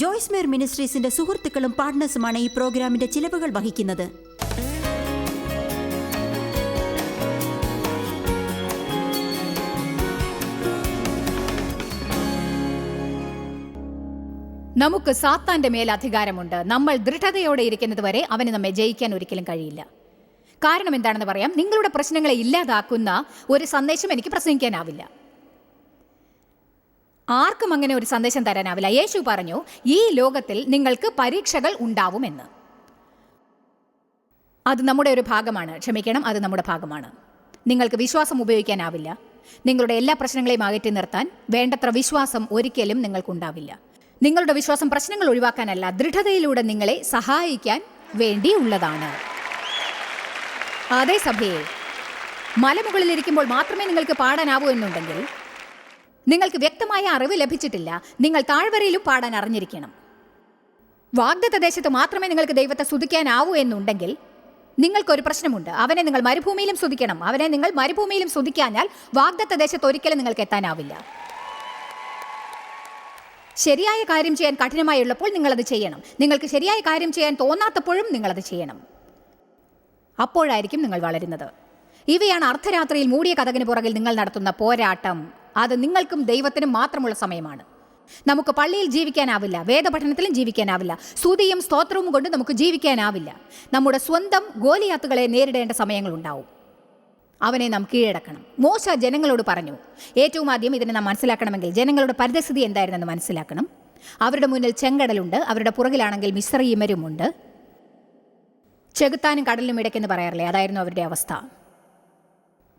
ജോയ്സ് മേർ മിനിസ്ട്രീസിന്റെ സുഹൃത്തുക്കളും പാർട്ട്നേഴ്സുമാണ് ഈ പ്രോഗ്രാമിന്റെ ചിലവുകൾ വഹിക്കുന്നത്. നമുക്ക് സാത്താന്റെ മേൽ അധികാരമുണ്ട് നമ്മൾ ദൃഢതയോടെ ഇരിക്കുന്നത് വരെ അവന് നമ്മെ ജയിക്കാൻ ഒരിക്കലും കഴിയില്ല. കാരണം എന്താണെന്ന് പറയാം നിങ്ങളുടെ പ്രശ്നങ്ങളെ ഇല്ലാതാക്കുന്ന ഒരു സന്ദേശം എനിക്ക് പ്രസംഗിക്കാനാവില്ല. ആർക്കും അങ്ങനെ ഒരു സന്ദേശം തരാനാവില്ല. യേശു പറഞ്ഞു ഈ ലോകത്തിൽ നിങ്ങൾക്ക് പരീക്ഷകൾ ഉണ്ടാവുമെന്ന്. അത് നമ്മുടെ ഒരു ഭാഗമാണ്. ക്ഷമിക്കണം അത് നമ്മുടെ ഭാഗമാണ്. നിങ്ങൾക്ക് വിശ്വാസം ഉപയോഗിക്കാനാവില്ല. നിങ്ങളുടെ എല്ലാ പ്രശ്നങ്ങളെയും അകറ്റി നിർത്താൻ വേണ്ടത്ര വിശ്വാസം ഒരിക്കലും നിങ്ങൾക്കുണ്ടാവില്ല. നിങ്ങളുടെ വിശ്വാസം പ്രശ്നങ്ങൾ ഒഴിവാക്കാനല്ല ദൃഢതയിലൂടെ നിങ്ങളെ സഹായിക്കാൻ വേണ്ടിയുള്ളതാണ്. അതേ സഭയെ മലമുകളിലിരിക്കുമ്പോൾ മാത്രമേ നിങ്ങൾക്ക് പാടാനാവൂ എന്നുണ്ടെങ്കിൽ നിങ്ങൾക്ക് വ്യക്തമായ അറിവ് ലഭിച്ചിട്ടില്ല. നിങ്ങൾ താഴ്വരയിലും പാടാൻ അറിഞ്ഞിരിക്കണം. വാഗ്ദത്ത ദേശത്ത് മാത്രമേ നിങ്ങൾക്ക് ദൈവത്തെ സ്തുതിക്കാനാവൂ എന്നുണ്ടെങ്കിൽ നിങ്ങൾക്കൊരു പ്രശ്നമുണ്ട്. അവനെ നിങ്ങൾ മരുഭൂമിയിലും സ്തുതിക്കണം. അവനെ നിങ്ങൾ മരുഭൂമിയിലും സ്തുതിക്കാഞ്ഞാൽ വാഗ്ദത്ത ദേശത്ത് ഒരിക്കലും നിങ്ങൾക്ക് എത്താനാവില്ല. ശരിയായ കാര്യം ചെയ്യാൻ കഠിനമായുള്ളപ്പോൾ നിങ്ങളത് ചെയ്യണം. നിങ്ങൾക്ക് ശരിയായ കാര്യം ചെയ്യാൻ തോന്നാത്തപ്പോഴും നിങ്ങളത് ചെയ്യണം. അപ്പോഴായിരിക്കും നിങ്ങൾ വളരുന്നത്. ഇവയാണ് അർദ്ധരാത്രിയിൽ മൂടിയ കഥകിന് പുറകിൽ നിങ്ങൾ നടത്തുന്ന പോരാട്ടം. അത് നിങ്ങൾക്കും ദൈവത്തിനും മാത്രമുള്ള സമയമാണ്. നമുക്ക് പള്ളിയിൽ ജീവിക്കാനാവില്ല വേദപഠനത്തിലും ജീവിക്കാനാവില്ല സ്തുതിയും സ്തോത്രവും കൊണ്ട് നമുക്ക് ജീവിക്കാനാവില്ല. നമ്മുടെ സ്വന്തം ഗോലിയാത്തുകളെ നേരിടേണ്ട സമയങ്ങളുണ്ടാവും. അവനെ നാം കീഴടക്കണം. മോശ ജനങ്ങളോട് പറഞ്ഞു ഏറ്റവും ആദ്യം ഇതിനെ നാം മനസ്സിലാക്കണമെങ്കിൽ ജനങ്ങളുടെ പരിതസ്ഥിതി എന്തായിരുന്നെന്ന് മനസ്സിലാക്കണം. അവരുടെ മുന്നിൽ ചെങ്കടലുണ്ട് അവരുടെ പുറകിലാണെങ്കിൽ മിശ്രയിമരുമുണ്ട്. ചെകുത്താനും കടലിനും ഇടയ്ക്കെന്ന് പറയാറില്ലേ അതായിരുന്നു അവരുടെ അവസ്ഥ.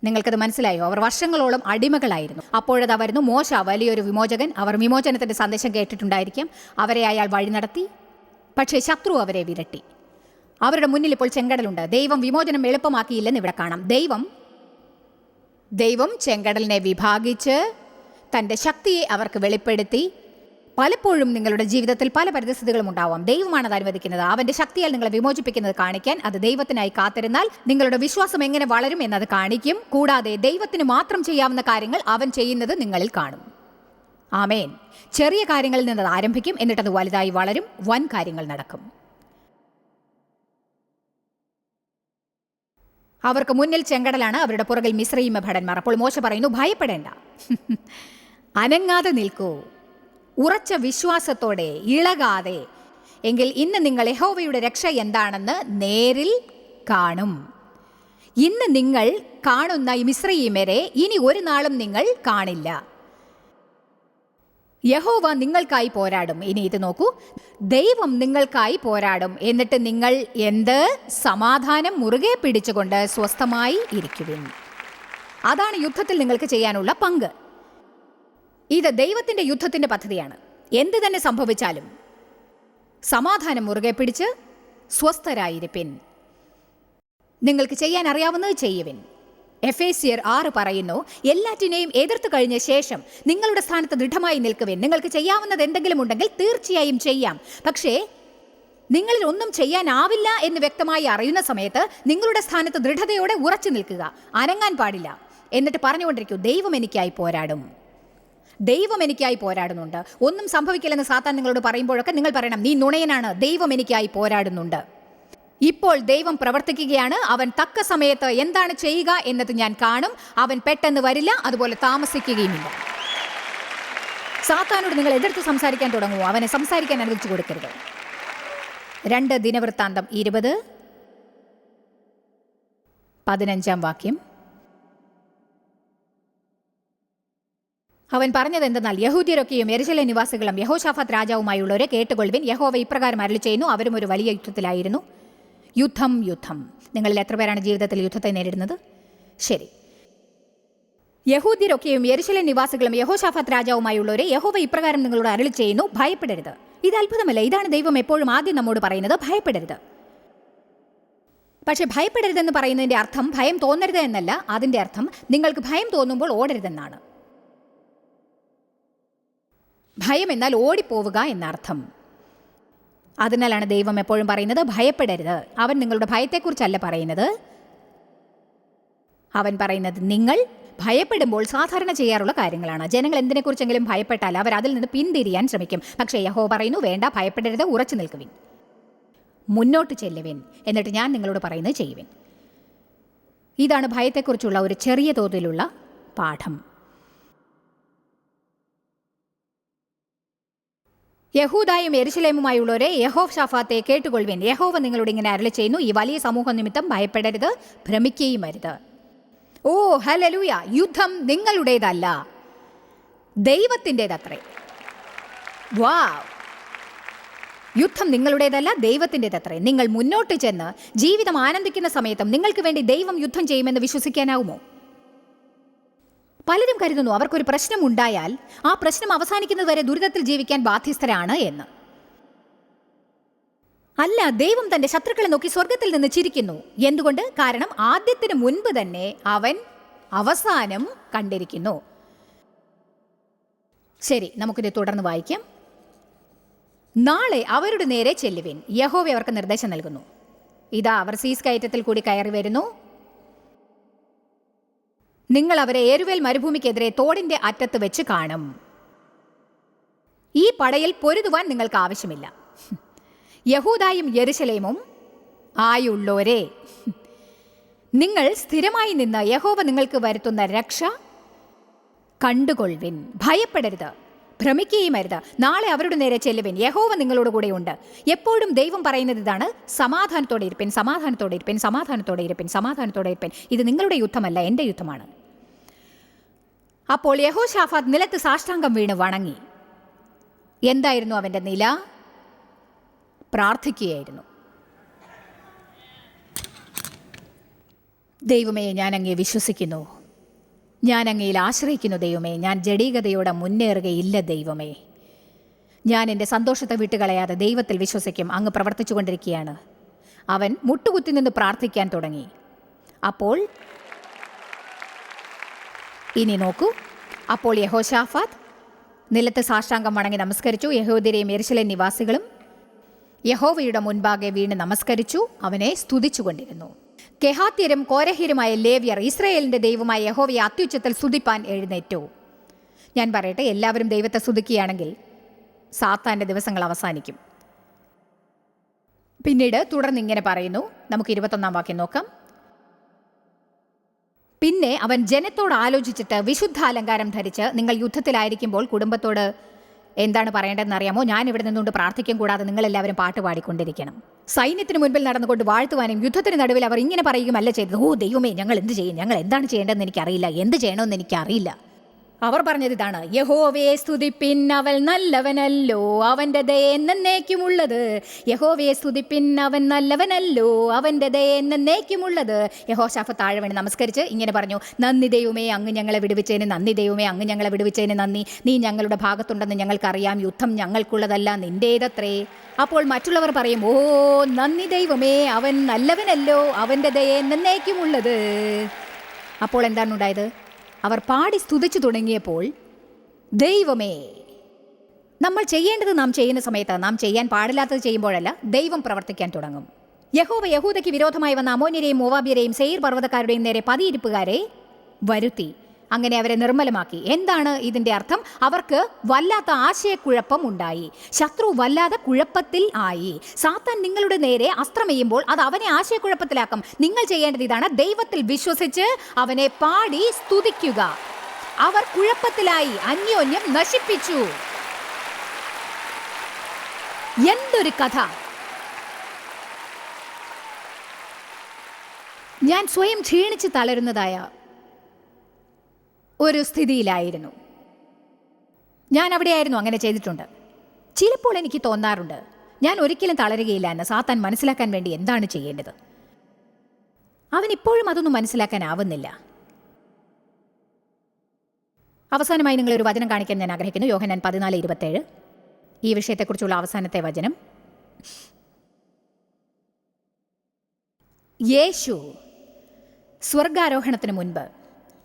നിങ്ങൾക്കത് മനസ്സിലായോ? അവർ വർഷങ്ങളോളം അടിമകളായിരുന്നു. അപ്പോഴത് വരുന്നു മോശ വലിയൊരു വിമോചകൻ. അവർ വിമോചനത്തിന്റെ സന്ദേശം കേട്ടിട്ടുണ്ടായിരിക്കും. അവരെ അയാൾ വഴി നടത്തി. പക്ഷേ ശത്രു അവരെ വിരട്ടി. അവരുടെ മുന്നിൽ ഇപ്പോൾ ചെങ്കടലുണ്ട്. ദൈവം വിമോചനം എളുപ്പമാക്കിയില്ലെന്ന് ഇവിടെ കാണാം. ദൈവം ദൈവം ചെങ്കടലിനെ വിഭാഗിച്ച് തന്റെ ശക്തിയെ അവർക്ക് വെളിപ്പെടുത്തി പലപ്പോഴും നിങ്ങളുടെ ജീവിതത്തിൽ പല പരിതസ്ഥിതികളും ഉണ്ടാവാം. ദൈവമാണ് അത് അനുവദിക്കുന്നത്. അവന്റെ ശക്തിയാൽ നിങ്ങളെ വിമോചിപ്പിക്കുന്നത് കാണിക്കാൻ അത് ദൈവത്തിനായി കാത്തിരുന്നാൽ നിങ്ങളുടെ വിശ്വാസം എങ്ങനെ വളരും എന്നത് കാണിക്കും. കൂടാതെ ദൈവത്തിന് മാത്രം ചെയ്യാവുന്ന കാര്യങ്ങൾ അവൻ ചെയ്യുന്നത് നിങ്ങളിൽ കാണും. ആമേൻ. ചെറിയ കാര്യങ്ങളിൽ നിന്ന് ആരംഭിക്കും. എന്നിട്ടത് വലുതായി വളരും. വൻ കാര്യങ്ങൾ നടക്കും. അവർക്ക് മുന്നിൽ ചെങ്കടലാണ്. അവരുടെ പുറകിൽ മിശ്രയിമ ഭടന്മാർ. അപ്പോൾ മോശ പറയുന്നു ഭയപ്പെടേണ്ട. അനങ്ങാതെ നിൽക്കൂ. ഉറച്ച വിശ്വാസത്തോടെ ഇളകാതെ. എങ്കിൽ ഇന്ന് നിങ്ങൾ യഹോവയുടെ രക്ഷ എന്താണെന്ന് നേരിൽ കാണും. ഇന്ന് നിങ്ങൾ കാണുന്ന ഈ മിശ്രീമരെ ഇനി ഒരു നാളും നിങ്ങൾ കാണില്ല. യഹോവ നിങ്ങൾക്കായി പോരാടും. ഇനി ഇത് നോക്കൂ. ദൈവം നിങ്ങൾക്കായി പോരാടും. എന്നിട്ട് നിങ്ങൾ എന്ത്? സമാധാനം മുറുകെ പിടിച്ചുകൊണ്ട് സ്വസ്ഥമായി ഇരിക്കുവിൻ. അതാണ് യുദ്ധത്തിൽ നിങ്ങൾക്ക് ചെയ്യാനുള്ള പങ്ക്. ഇത് ദൈവത്തിന്റെ യുദ്ധത്തിന്റെ പദ്ധതിയാണ്. എന്ത് തന്നെ സംഭവിച്ചാലും സമാധാനം മുറുകെ പിടിച്ച് സ്വസ്ഥരായിരിപ്പിൻ. നിങ്ങൾക്ക് ചെയ്യാൻ അറിയാവുന്നത് ചെയ്യുവിൻ. എഫ് എ സിയർ ആറ് പറയുന്നു എല്ലാറ്റിനെയും എതിർത്ത് കഴിഞ്ഞ ശേഷം നിങ്ങളുടെ സ്ഥാനത്ത് ദൃഢമായി നിൽക്കുവിൻ. നിങ്ങൾക്ക് ചെയ്യാവുന്നത് എന്തെങ്കിലും ഉണ്ടെങ്കിൽ തീർച്ചയായും ചെയ്യാം. പക്ഷേ നിങ്ങളിൽ ഒന്നും ചെയ്യാനാവില്ല എന്ന് വ്യക്തമായി അറിയുന്ന സമയത്ത് നിങ്ങളുടെ സ്ഥാനത്ത് ദൃഢതയോടെ ഉറച്ചു നിൽക്കുക. അനങ്ങാൻ പാടില്ല. എന്നിട്ട് പറഞ്ഞുകൊണ്ടിരിക്കൂ ദൈവം എനിക്കായി പോരാടും. ദൈവം എനിക്കായി പോരാടുന്നുണ്ട്. ഒന്നും സംഭവിക്കില്ലെന്ന് സാത്താൻ നിങ്ങളോട് പറയുമ്പോഴൊക്കെ നിങ്ങൾ പറയണം നീ നുണയനാണ് ദൈവം എനിക്കായി പോരാടുന്നുണ്ട്. ഇപ്പോൾ ദൈവം പ്രവർത്തിക്കുകയാണ് അവൻ തക്ക സമയത്ത് എന്താണ് ചെയ്യുക എന്നത് ഞാൻ കാണും അവൻ പെട്ടെന്ന് വരില്ല അതുപോലെ താമസിക്കുകയുമില്ല. സാത്താനോട് നിങ്ങൾ എതിർത്ത് സംസാരിക്കാൻ തുടങ്ങുമോ അവനെ സംസാരിക്കാൻ അനുവദിച്ചു കൊടുക്കരുത്. രണ്ട് ദിനവൃത്താന്തം ഇരുപത് പതിനഞ്ചാം വാക്യം. അവൻ പറഞ്ഞത് എന്തെന്നാൽ യഹൂദ്യരൊക്കെയും എരിശിലെ നിവാസികളും യഹോഷാഫത്ത് രാജാവുമായുള്ളവരെ കേട്ടുകൊള്ളുവിൻ. യഹോവ ഇപ്രകാരം അരളി ചെയ്യുന്നു അവരും ഒരു വലിയ യുദ്ധത്തിലായിരുന്നു. യുദ്ധം യുദ്ധം. നിങ്ങളിൽ എത്ര പേരാണ് ജീവിതത്തിൽ യുദ്ധത്തെ നേരിടുന്നത്? ശരി. യഹൂദ്യരൊക്കെയും എരിശിലെ നിവാസികളും യഹോഷാഫത്ത് രാജാവുമായുള്ളവരെ യഹോവ ഇപ്രകാരം നിങ്ങളോട് അരളി ചെയ്യുന്നു ഭയപ്പെടരുത്. ഇത് അത്ഭുതമല്ല. ഇതാണ് ദൈവം എപ്പോഴും ആദ്യം നമ്മോട് പറയുന്നത് ഭയപ്പെടരുത്. പക്ഷെ ഭയപ്പെടരുതെന്ന് പറയുന്നതിന്റെ അർത്ഥം ഭയം തോന്നരുത് എന്നല്ല. അതിന്റെ അർത്ഥം നിങ്ങൾക്ക് ഭയം തോന്നുമ്പോൾ ഓടരുതെന്നാണ്. ഭയം എന്നാൽ ഓടിപ്പോവുക എന്നർത്ഥം. അതിനാലാണ് ദൈവം എപ്പോഴും പറയുന്നത് ഭയപ്പെടരുത്. അവൻ നിങ്ങളുടെ ഭയത്തെക്കുറിച്ചല്ല പറയുന്നത്. അവൻ പറയുന്നത് നിങ്ങൾ ഭയപ്പെടുമ്പോൾ സാധാരണ ചെയ്യാറുള്ള കാര്യങ്ങളാണ്. ജനങ്ങൾ എന്തിനെക്കുറിച്ചെങ്കിലും ഭയപ്പെട്ടാൽ അവർ അതിൽ നിന്ന് പിന്തിരിയാൻ ശ്രമിക്കും. പക്ഷേ യഹോ പറയുന്നു വേണ്ട ഭയപ്പെടരുത് ഉറച്ചു നിൽക്കുവിൻ. മുന്നോട്ട് ചെല്ലുവിൻ. എന്നിട്ട് ഞാൻ നിങ്ങളോട് പറയുന്നത് ചെയ്യുവിൻ. ഇതാണ് ഭയത്തെക്കുറിച്ചുള്ള ഒരു ചെറിയ തോതിലുള്ള പാഠം. യഹൂദായും എരിശിലേമുമായുള്ളവരെ യഹോവ് ഷാഫാത്തെ കേട്ടുകൊള്ളുവൻ. യഹോവ നിങ്ങളോട് ഇങ്ങനെ അരളി ചെയ്യുന്നു ഈ വലിയ സമൂഹ നിമിത്തം ഭയപ്പെടരുത് ഭ്രമിക്കുകയും അരുത്. ഓ ഹലലൂയ യുദ്ധം നിങ്ങളുടേതല്ല ദൈവത്തിന്റെതത്രേ. വാ യുദ്ധം നിങ്ങളുടേതല്ല ദൈവത്തിന്റെതത്രേ. നിങ്ങൾ മുന്നോട്ട് ചെന്ന് ജീവിതം ആനന്ദിക്കുന്ന സമയത്തും നിങ്ങൾക്ക് വേണ്ടി ദൈവം യുദ്ധം ചെയ്യുമെന്ന് വിശ്വസിക്കാനാവുമോ? പലരും കരുതുന്നു അവർക്കൊരു പ്രശ്നം ഉണ്ടായാൽ ആ പ്രശ്നം അവസാനിക്കുന്നതുവരെ ദുരിതത്തിൽ ജീവിക്കാൻ ബാധ്യസ്ഥരാണ് എന്ന്. അല്ല ദൈവം തന്റെ ശത്രുക്കളെ നോക്കി സ്വർഗത്തിൽ നിന്ന് ചിരിക്കുന്നു. എന്തുകൊണ്ട്? കാരണം ആദ്യത്തിന് മുൻപ് തന്നെ അവൻ അവസാനം കണ്ടിരിക്കുന്നു. ശരി നമുക്കിത് തുടർന്ന് വായിക്കാം. നാളെ അവരുടെ നേരെ ചെല്ലുവിൻ. യഹോവ അവർക്ക് നിർദ്ദേശം നൽകുന്നു. ഇതാ അവർ സീസ് കയറ്റത്തിൽ കൂടി കയറി വരുന്നു. നിങ്ങൾ അവരെ ഏരുവേൽ മരുഭൂമിക്കെതിരെ തോടിന്റെ അറ്റത്ത് വെച്ച് കാണും. ഈ പടയിൽ പൊരുതുവാൻ നിങ്ങൾക്ക് ആവശ്യമില്ല. യഹൂദായും യെരുശലേമും ആയുള്ളോരെ നിങ്ങൾ സ്ഥിരമായി നിന്ന് യഹോവ നിങ്ങൾക്ക് വരുത്തുന്ന രക്ഷ കണ്ടുകൊള്ളുവിൻ. ഭയപ്പെടരുത്. ഭ്രമിക്കുകയും അരുത്. നാളെ അവരുടെ നേരെ ചെല്ലുവിൻ. യഹോവ നിങ്ങളോട് കൂടെയുണ്ട് എപ്പോഴും ദൈവം പറയുന്നത് ഇതാണ്. സമാധാനത്തോടെ ഇരിപ്പൻ സമാധാനത്തോടെ ഇരിപ്പൻ സമാധാനത്തോടെ ഇരിപ്പൻ സമാധാനത്തോടെ ഇരിപ്പൻ. ഇത് നിങ്ങളുടെ യുദ്ധമല്ല എന്റെ യുദ്ധമാണ്. അപ്പോൾ യഹോ ഷാഫാത്ത് നിലത്ത് സാഷ്ടാംഗം വീണ് വണങ്ങി. എന്തായിരുന്നു അവന്റെ നില? പ്രാർത്ഥിക്കുകയായിരുന്നു. ദൈവമേ ഞാൻ അങ്ങേ വിശ്വസിക്കുന്നു. ഞാൻ അങ്ങയിൽ ആശ്രയിക്കുന്നു ദൈവമേ. ഞാൻ ജഡീകതയോടെ മുന്നേറുകയില്ല ദൈവമേ. ഞാൻ എന്റെ സന്തോഷത്തെ വിട്ടുകളയാതെ ദൈവത്തിൽ വിശ്വസിക്കും. അങ്ങ് പ്രവർത്തിച്ചു കൊണ്ടിരിക്കുകയാണ് അവൻ മുട്ടുകുത്തി നിന്ന് പ്രാർത്ഥിക്കാൻ തുടങ്ങി. അപ്പോൾ ഇനി നോക്കൂ. അപ്പോൾ യഹോഷാഫാത്ത് നിലത്ത് സാഷ്ടാംഗം വണങ്ങി നമസ്കരിച്ചു. യഹോദിരെയും എരിശിലെ നിവാസികളും യഹോവയുടെ മുൻപാകെ വീണ് നമസ്കരിച്ചു. അവനെ സ്തുതിച്ചുകൊണ്ടിരുന്നു. കെഹാത്യരും കോരഹ്യരുമായ ലേവ്യർ ഇസ്രയേലിന്റെ ദൈവമായ യഹോവയെ അത്യുച്ചത്തിൽ സ്തുതിപ്പാൻ എഴുന്നേറ്റു. ഞാൻ പറയട്ടെ എല്ലാവരും ദൈവത്തെ സ്തുതിക്കുകയാണെങ്കിൽ സാത്താന്റെ ദിവസങ്ങൾ അവസാനിക്കും. പിന്നീട് തുടർന്ന് ഇങ്ങനെ പറയുന്നു. നമുക്ക് ഇരുപത്തൊന്നാം വാക്യം നോക്കാം. പിന്നെ അവൻ ജനത്തോട് ആലോചിച്ചിട്ട് വിശുദ്ധ അലങ്കാരം ധരിച്ച് നിങ്ങൾ യുദ്ധത്തിലായിരിക്കുമ്പോൾ കുടുംബത്തോട് എന്താണ് പറയേണ്ടതെന്ന് അറിയാമോ ഞാൻ ഇവിടെ നിന്നുകൊണ്ട് പ്രാർത്ഥിക്കും കൂടാതെ നിങ്ങളെല്ലാവരും പാട്ട് പാടിക്കൊണ്ടിരിക്കണം. സൈന്യത്തിന് മുൻപിൽ നടന്നുകൊണ്ട് വാഴ്ത്തുവാനും യുദ്ധത്തിന് നടുവിൽ അവർ ഇങ്ങനെ പറയുകയുമല്ല ചെയ്തത്. ഓ ദൈവമേ ഞങ്ങൾ എന്ത് ചെയ്യും? ഞങ്ങൾ എന്താണ് ചെയ്യേണ്ടതെന്ന് എനിക്കറിയില്ല. എന്ത് ചെയ്യണമെന്ന് എനിക്കറിയില്ല. അവർ പറഞ്ഞത് ഇതാണ് യഹോവയെ സ്തുതിപ്പിൻ അവൻ നല്ലവനല്ലോ അവന്റെ ദയ എന്നേക്കുമുള്ളത്. യഹോവയെ സ്തുതിപ്പിൻ അവൻ നല്ലവനല്ലോ അവന്റെ ദയ എന്നേക്കുമുള്ളത്. യഹോഷാഫ് താഴെ വേണ്ടി നമസ്കരിച്ച് ഇങ്ങനെ പറഞ്ഞു നന്ദി ദൈവമേ അങ്ങ് ഞങ്ങളെ വിടുവിച്ചതിന് നന്ദി ദൈവമേ അങ്ങ് ഞങ്ങളെ വിടുവിച്ചതിന് നന്ദി. നീ ഞങ്ങളുടെ ഭാഗത്തുണ്ടെന്ന് ഞങ്ങൾക്കറിയാം യുദ്ധം ഞങ്ങൾക്കുള്ളതല്ല നിന്റേതത്രേ അപ്പോൾ മറ്റുള്ളവർ പറയും ഓ നന്ദി ദൈവമേ അവൻ നല്ലവനല്ലോ അവന്റെ ദയ എന്നേക്കുമുള്ളത്. അപ്പോൾ എന്താണ് ഉണ്ടായത്? അവർ പാടി സ്തുതിച്ചു തുടങ്ങിയപ്പോൾ ദൈവമേ നമ്മൾ ചെയ്യേണ്ടത് നാം ചെയ്യുന്ന സമയത്ത് നാം ചെയ്യാൻ പാടില്ലാത്തത് ചെയ്യുമ്പോഴല്ല ദൈവം പ്രവർത്തിക്കാൻ തുടങ്ങും. യഹോവ യഹൂദയ്ക്ക് വിരോധമായി വന്ന അമോന്യരെയും മോവാബ്യരെയും സെയിർ പർവതക്കാരുടെയും നേരെ പതിയിരിപ്പുകാരെ വരുത്തി. അങ്ങനെ അവരെ നിർമ്മലമാക്കി. എന്താണ് ഇതിന്റെ അർത്ഥം? അവർക്ക് വല്ലാത്ത ആശയക്കുഴപ്പം ഉണ്ടായി. ശത്രു വല്ലാതെ കുഴപ്പത്തിൽ ആയി. സാത്താൻ നിങ്ങളുടെ നേരെ അസ്ത്രമെയ്യുമ്പോൾ അത് അവനെ ആശയക്കുഴപ്പത്തിലാക്കും. നിങ്ങൾ ചെയ്യേണ്ടത് ഇതാണ് ദൈവത്തിൽ വിശ്വസിച്ച് അവനെ പാടി സ്തുതിക്കുക. അവർ കുഴപ്പത്തിലായി അന്യോന്യം നശിപ്പിച്ചു. എന്തൊരു കഥ. ഞാൻ സ്വയം ക്ഷീണിച്ച് തളരുന്നതായ ഒരു സ്ഥിതിയിലായിരുന്നു. ഞാൻ അവിടെയായിരുന്നു അങ്ങനെ ചെയ്തിട്ടുണ്ട്. ചിലപ്പോൾ എനിക്ക് തോന്നാറുണ്ട് ഞാൻ ഒരിക്കലും തളരുകയില്ല എന്ന് സാത്താൻ മനസ്സിലാക്കാൻ വേണ്ടി എന്താണ് ചെയ്യേണ്ടത്? അവൻ ഇപ്പോഴും അതൊന്നും മനസ്സിലാക്കാനാവുന്നില്ല അവസാനമായി നിങ്ങളൊരു വചനം കാണിക്കാൻ ഞാൻ ആഗ്രഹിക്കുന്നു. യോഹനാൻ പതിനാല് ഇരുപത്തേഴ്. ഈ വിഷയത്തെക്കുറിച്ചുള്ള അവസാനത്തെ വചനം. യേശു സ്വർഗാരോഹണത്തിന് മുൻപ്